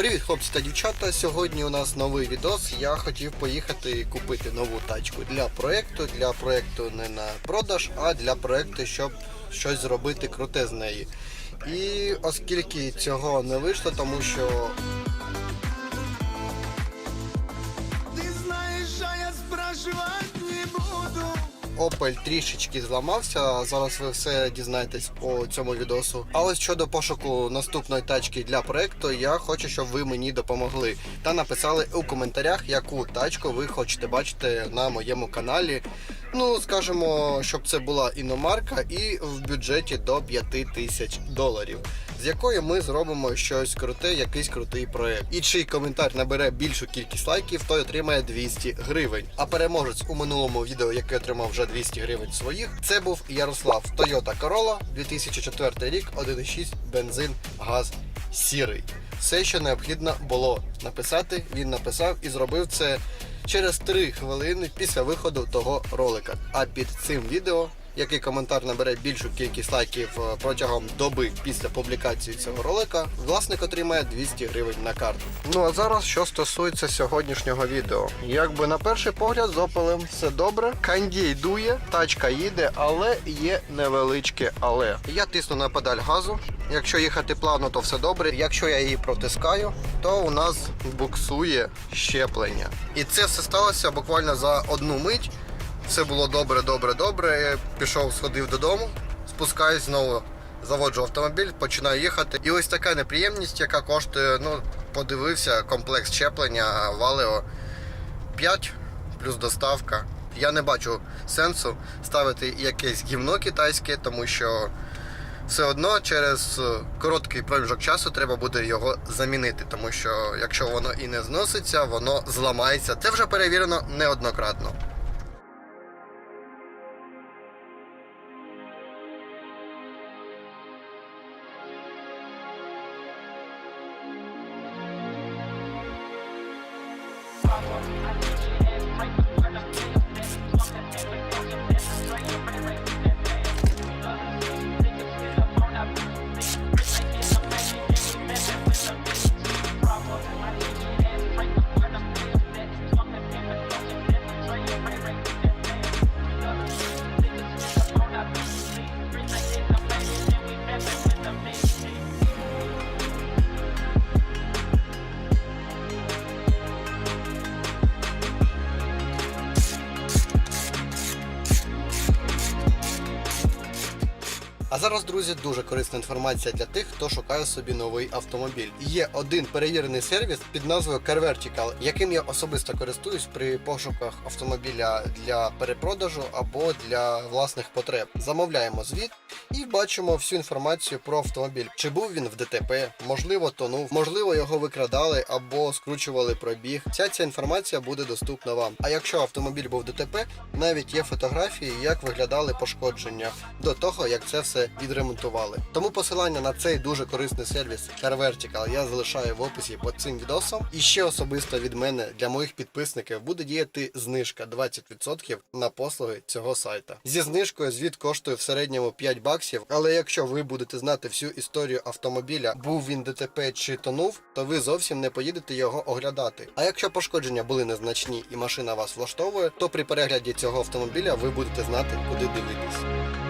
Привіт, хлопці та дівчата. Сьогодні у нас новий відос. Я хотів поїхати і купити нову тачку для проекту. Для проекту не на продаж, а для проекту, щоб щось зробити круте з неї. І оскільки цього не вийшло, тому що Opel трішечки зламався. Зараз ви все дізнаєтесь по цьому відосу. А ось щодо пошуку наступної тачки для проекту, я хочу, щоб ви мені допомогли та написали у коментарях, яку тачку ви хочете бачити на моєму каналі. Ну, скажімо, щоб це була іномарка і в бюджеті до 5 тисяч доларів, з якої ми зробимо щось круте, якийсь крутий проект. І чий коментар набере більшу кількість лайків, той отримає 200 гривень. А переможець у минулому відео, який отримав вже 200 гривень своїх, це був Ярослав Toyota Corolla 2004 рік, 1.6 бензин, газ сірий. Все, що необхідно було написати, він написав і зробив це через 3 хвилини після виходу того ролика. А під цим відео, який коментар набере більшу кількість лайків е, протягом доби після публікації цього ролика, власник отримає 200 гривень на карту. Ну а зараз що стосується сьогоднішнього відео. Якби на перший погляд з опелем все добре, кандій дує, тачка їде, але є невеличке але. Я тисну на педаль газу. Якщо їхати плавно, то все добре. Якщо я її протискаю, то у нас буксує щеплення. І це все сталося буквально за одну мить. Все було добре, добре, добре. Я пішов, сходив додому, спускаюсь знову, заводжу автомобіль, починаю їхати. І ось така неприємність, яка коштує, ну, подивився, комплекс щеплення Валео 5 плюс доставка. Я не бачу сенсу ставити якесь гівно китайське, тому що все одно через е, короткий проміжок часу треба буде його замінити, тому що якщо воно і не зноситься, воно зламається. Це вже перевірено неоднократно. А зараз, друзі, дуже корисна інформація для тих, хто шукає собі новий автомобіль. Є один перевірений сервіс під назвою Car Vertical, яким я особисто користуюсь при пошуках автомобіля для перепродажу або для власних потреб. Замовляємо звіт і бачимо всю інформацію про автомобіль. Чи був він в ДТП, можливо, тонув, можливо, його викрадали або скручували пробіг. Вся ця інформація буде доступна вам. А якщо автомобіль був в ДТП, навіть є фотографії, як виглядали пошкодження до того, як це все відремонтували. Тому посилання на цей дуже корисний сервіс Car Vertical я залишаю в описі під цим відосом. І ще особисто від мене для моїх підписників буде діяти знижка 20% на послуги цього сайта. Зі знижкою звіт коштує в середньому 5 баксів. Але якщо ви будете знати всю історію автомобіля, був він ДТП чи тонув, то ви зовсім не поїдете його оглядати. А якщо пошкодження були незначні і машина вас влаштовує, то при перегляді цього автомобіля ви будете знати, куди дивитись.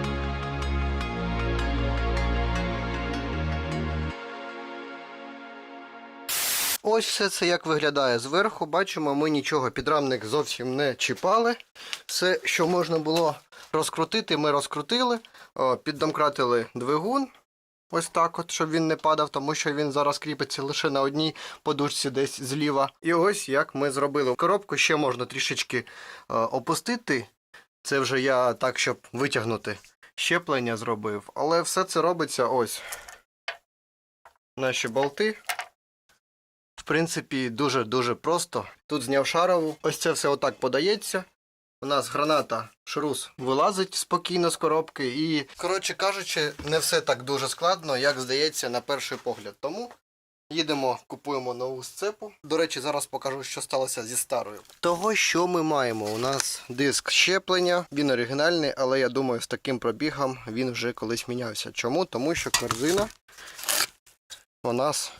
Ось все це як виглядає зверху. Бачимо, ми нічого підрамник зовсім не чіпали. Все, що можна було розкрутити, ми розкрутили, піддомкратили двигун. Ось так, от, щоб він не падав, тому що він зараз кріпиться лише на одній подушці десь зліва. І ось як ми зробили. Коробку ще можна трішечки е, опустити. Це вже я так, щоб витягнути щеплення зробив. Але все це робиться ось. Наші болти. Принципі, дуже-дуже просто. Тут зняв шарову. Ось це все отак подається. У нас граната шрус вилазить спокійно з коробки. І, коротше кажучи, не все так дуже складно, як здається, на перший погляд. Тому їдемо, купуємо нову сцепу. До речі, зараз покажу, що сталося зі старою. Того, що ми маємо, у нас диск щеплення. Він оригінальний, але я думаю, з таким пробігом він вже колись мінявся. Чому? Тому що корзина у нас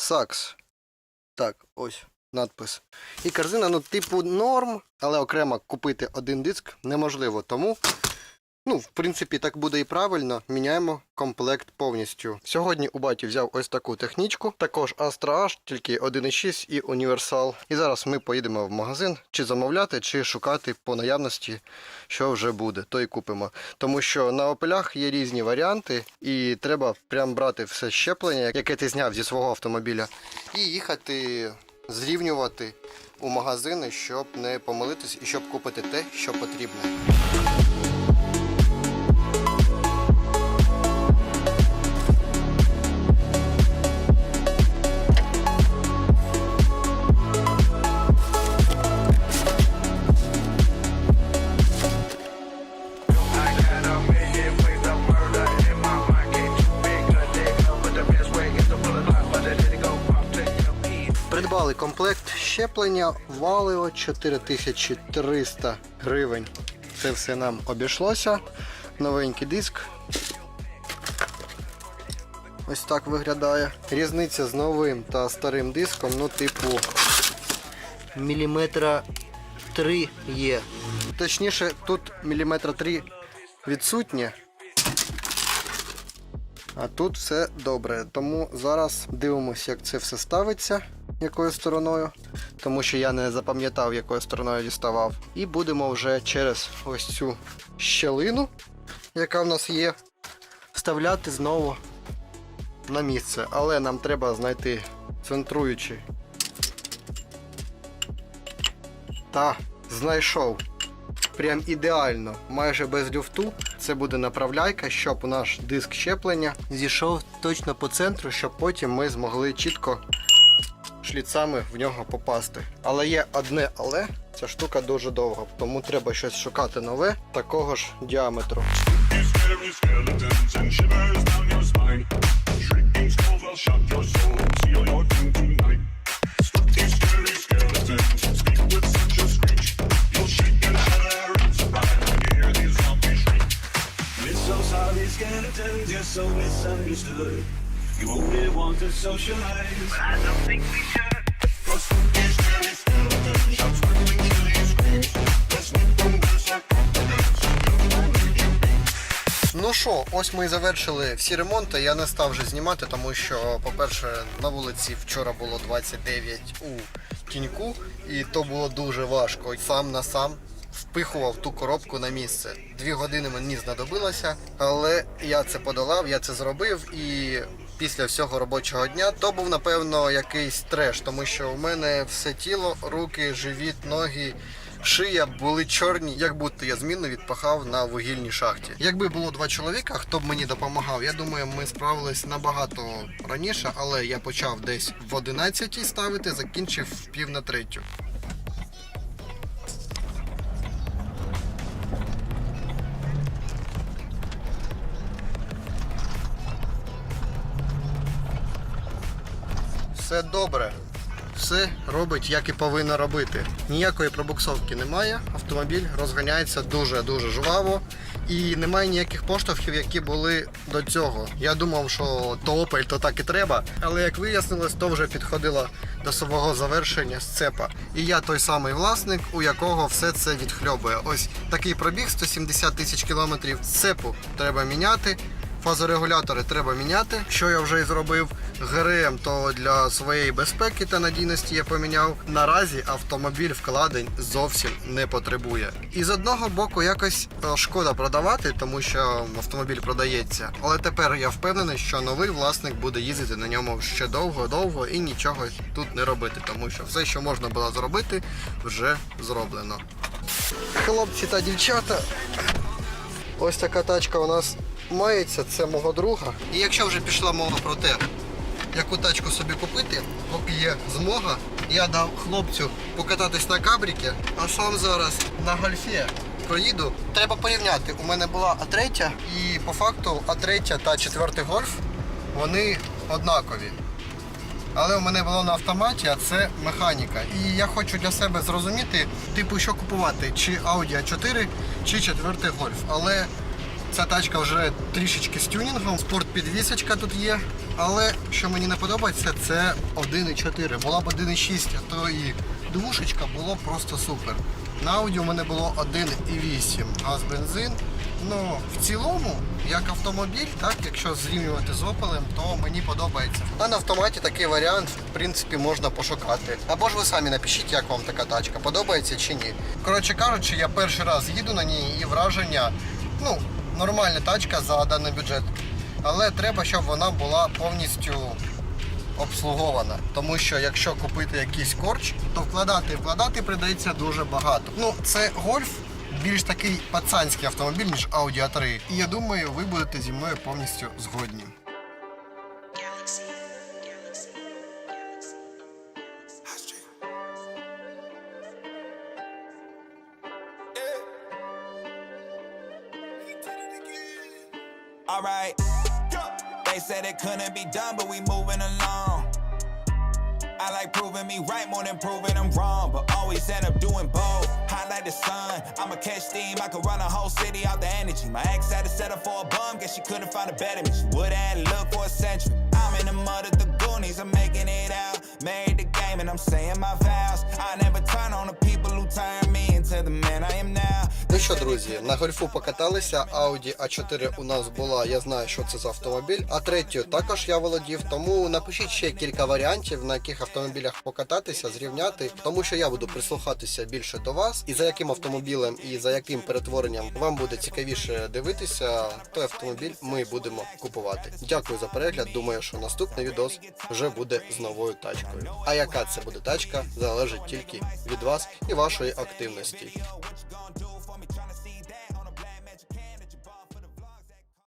Сакс. Так, ось надпис. І корзина, ну, типу, норм, але окремо купити один диск неможливо. Тому, ну, в принципі, так буде і правильно. Міняємо комплект повністю. Сьогодні у баті взяв ось таку технічку, також Astra H, тільки 1.6 і універсал. І зараз ми поїдемо в магазин чи замовляти, чи шукати по наявності, що вже буде, то і купимо. Тому що на опелях є різні варіанти, і треба прям брати все щеплення, яке ти зняв зі свого автомобіля, і їхати зрівнювати у магазини, щоб не помилитись і щоб купити те, що потрібно. Придбали комплект щеплення Valeo 4300 гривень. Це все нам обійшлося. Новенький диск. Ось так виглядає. Різниця з новим та старим диском, ну, типу, міліметра 3 є. Точніше, тут міліметра 3 відсутнє. А тут все добре. Тому зараз дивимося, як це все ставиться, якою стороною. Тому що я не запам'ятав, якою стороною діставав. І будемо вже через ось цю щелину, яка в нас є, вставляти знову на місце. Але нам треба знайти центруючий. Та, знайшов. Прям ідеально, майже без люфту. Це буде направляйка, щоб наш диск щеплення зійшов точно по центру, щоб потім ми змогли чітко шліцами в нього попасти. Але є одне але, ця штука дуже довга, тому треба щось шукати нове такого ж діаметру. Misunderstood. You only want to socialize. I don't think we should. Ну що, ось ми і завершили всі ремонти. Я не став вже знімати, тому що, по-перше, на вулиці вчора було 29 у тіньку, і то було дуже важко. Сам на сам впихував ту коробку на місце. Дві години мені знадобилося, але я це подолав, я це зробив і. Після всього робочого дня то був напевно якийсь треш, тому що у мене все тіло, руки, живіт, ноги шия були чорні, як будто я змінно відпахав на вугільній шахті. Якби було два чоловіка, хто б мені допомагав, я думаю, ми справились набагато раніше, але я почав десь в 11 ставити, закінчив пів на третю. Все добре. Все робить, як і повинно робити. Ніякої пробуксовки немає. Автомобіль розганяється дуже-дуже жваво. І немає ніяких поштовхів, які були до цього. Я думав, що то Opel, то так і треба. Але як вияснилось, то вже підходило до свого завершення сцепа. І я той самий власник, у якого все це відхльобує. Ось такий пробіг 170 тисяч кілометрів. Сцепу треба міняти. Фазорегулятори треба міняти, що я вже і зробив. ГРМ то для своєї безпеки та надійності я поміняв. Наразі автомобіль вкладень зовсім не потребує. І з одного боку якось е, шкода продавати, тому що автомобіль продається. Але тепер я впевнений, що новий власник буде їздити на ньому ще довго-довго і нічого тут не робити, тому що все, що можна було зробити, вже зроблено. Хлопці та дівчата, Ось така тачка у нас мається, це мого друга. І якщо вже пішла мова про те, яку тачку собі купити, поки є змога, я дав хлопцю покататись на кабріки, а сам зараз на гольфі проїду. Треба порівняти. У мене була А3 і по факту А3 та 4 гольф вони однакові. Але у мене було на автоматі, а це механіка. І я хочу для себе зрозуміти, типу, що купувати, чи Audi A4, чи 4 Golf. Але ця тачка вже трішечки з тюнінгом. Спортпідвісочка тут є. Але що мені не подобається, це 1,4. Була б 1,6, а то і двушечка було просто супер. На ауді у мене було 1,8 газ бензин. Ну, в цілому, як автомобіль, так, якщо зрівнювати з Opel, то мені подобається. А на автоматі такий варіант, в принципі, можна пошукати. Або ж ви самі напишіть, як вам така тачка, подобається чи ні. Коротше кажучи, я перший раз їду на ній і враження, ну, нормальна тачка за даний бюджет. Але треба, щоб вона була повністю обслугована. Тому що якщо купити якийсь корч, то вкладати і вкладати придається дуже багато. Ну, це гольф більш такий пацанський автомобіль, ніж Audi A3. І я думаю, ви будете зі мною повністю згодні. Alright. They said it couldn't be done, but we moving along. I like proving me right more than proving I'm wrong, but always end up doing both. Like the sun, I'ma catch steam. I could run a whole city out the energy. My ex had to settle for a bum, guess she couldn't find a better me. She would have looked for a century. I'm in the mud of the Goonies, I'm making it out. Made the game and I'm saying my vows. I never turn on the people who turn me into the man I am now. Ну що, друзі, на гольфу покаталися. Audi A4 у нас була. Я знаю, що це за автомобіль. А третю також я володів. Тому напишіть ще кілька варіантів, на яких автомобілях покататися, зрівняти. Тому що я буду прислухатися більше до вас. І за яким автомобілем і за яким перетворенням вам буде цікавіше дивитися, той автомобіль ми будемо купувати. Дякую за перегляд. Думаю, що наступний відос вже буде з новою тачкою. А яка це буде тачка, залежить тільки від вас і вашої активності.